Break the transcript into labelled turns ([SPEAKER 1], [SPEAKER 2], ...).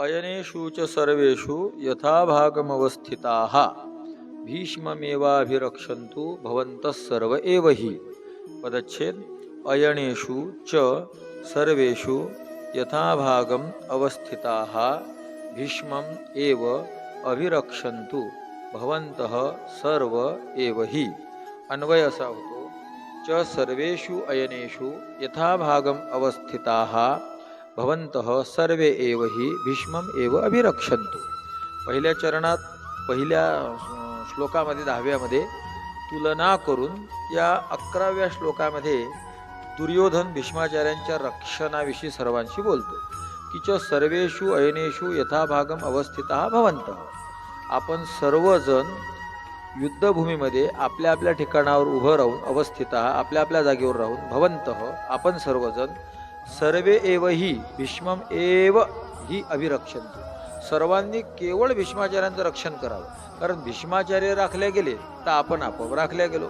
[SPEAKER 1] अयनेषु च सर्वेषु यथाभागमवस्थिताः। भीष्ममेवाभिरक्षन्तु भवन्तः सर्व एव हि। पदच्छेद अयनेषु च सर्वेषु यथाभागम् अवस्थिताः। भीष्मम् एव अभिरक्षन्तु भवन्तः सर्व एव हि। अन्वय असा होतो च सर्वेषु अयनेषु यथाभागम् अवस्थिताः। भवन्तः सर्वे एव ही भीष्मम एव अभिरक्षन्तु। पहिल्या चरणात पहिल्या श्लोकामध्ये दहाव्यामध्ये तुलना करून या अकराव्या श्लोकामध्ये दुर्योधन भीष्माचार्यांच्या रक्षणाविषयी सर्वांशी बोलतो। की च सर्वेषु अयनेषु यथाभागम अवस्थिता भवन्तः। आपण सर्वजण युद्धभूमीमध्ये आपल्या आपल्या ठिकाणावर उभं राहून अवस्थित आपल्या आपल्या जागेवर राहून भवंत आपण सर्वजण सर्वे एव ही भीष्मम एव ही अभिरक्षण सर्वांनी केवळ भीष्माचार्यांचं रक्षण करावं. कारण भीष्माचार्य राखले गेले तर आपण आपोआप राखल्या गेलो.